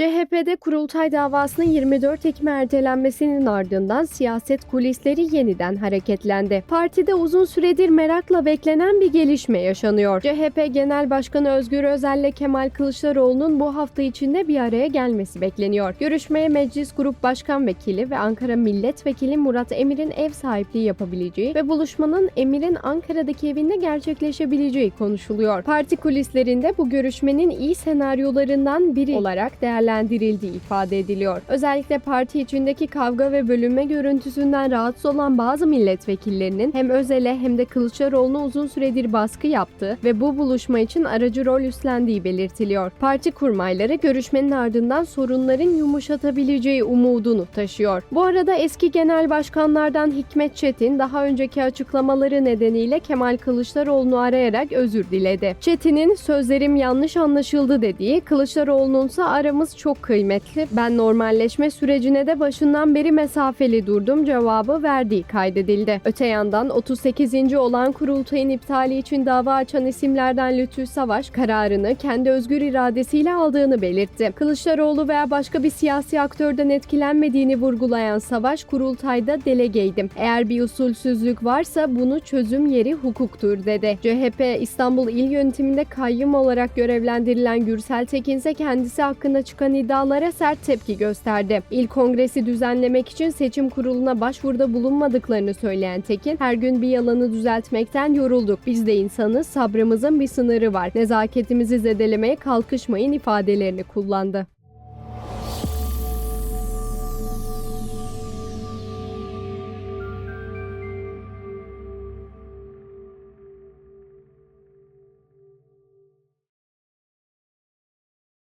CHP'de kurultay davasının 24 Ekim ertelenmesinin ardından siyaset kulisleri yeniden hareketlendi. Partide uzun süredir merakla beklenen bir gelişme yaşanıyor. CHP Genel Başkanı Özgür Özel ile Kemal Kılıçdaroğlu'nun bu hafta içinde bir araya gelmesi bekleniyor. Görüşmeye Meclis Grup Başkan Vekili ve Ankara Milletvekili Murat Emir'in ev sahipliği yapabileceği ve buluşmanın Emir'in Ankara'daki evinde gerçekleşebileceği konuşuluyor. Parti kulislerinde bu görüşmenin iyi senaryolarından biri olarak değerlendirildiği ifade ediliyor. Özellikle parti içindeki kavga ve bölünme görüntüsünden rahatsız olan bazı milletvekillerinin hem Özel'e hem de Kılıçdaroğlu'na uzun süredir baskı yaptığı ve bu buluşma için aracı rol üstlendiği belirtiliyor. Parti kurmayları görüşmenin ardından sorunların yumuşatabileceği umudunu taşıyor. Bu arada eski genel başkanlardan Hikmet Çetin daha önceki açıklamaları nedeniyle Kemal Kılıçdaroğlu'nu arayarak özür diledi. Çetin'in sözlerim yanlış anlaşıldı dediği, Kılıçdaroğlu'nun ise aramız çok kıymetli. Ben normalleşme sürecine de başından beri mesafeli durdum cevabı verdiği kaydedildi. Öte yandan 38. olan kurultayın iptali için dava açan isimlerden Lütfü Savaş kararını kendi özgür iradesiyle aldığını belirtti. Kılıçdaroğlu veya başka bir siyasi aktörden etkilenmediğini vurgulayan Savaş kurultayda delegeydim. Eğer bir usulsüzlük varsa bunu çözüm yeri hukuktur dedi. CHP İstanbul İl Yönetiminde kayyum olarak görevlendirilen Gürsel Tekin ise kendisi hakkında çıkan iddialara sert tepki gösterdi. İl kongresi düzenlemek için seçim kuruluna başvuruda bulunmadıklarını söyleyen Tekin, her gün bir yalanı düzeltmekten yorulduk. Biz de insanız, sabrımızın bir sınırı var. Nezaketimizi zedelemeye kalkışmayın ifadelerini kullandı.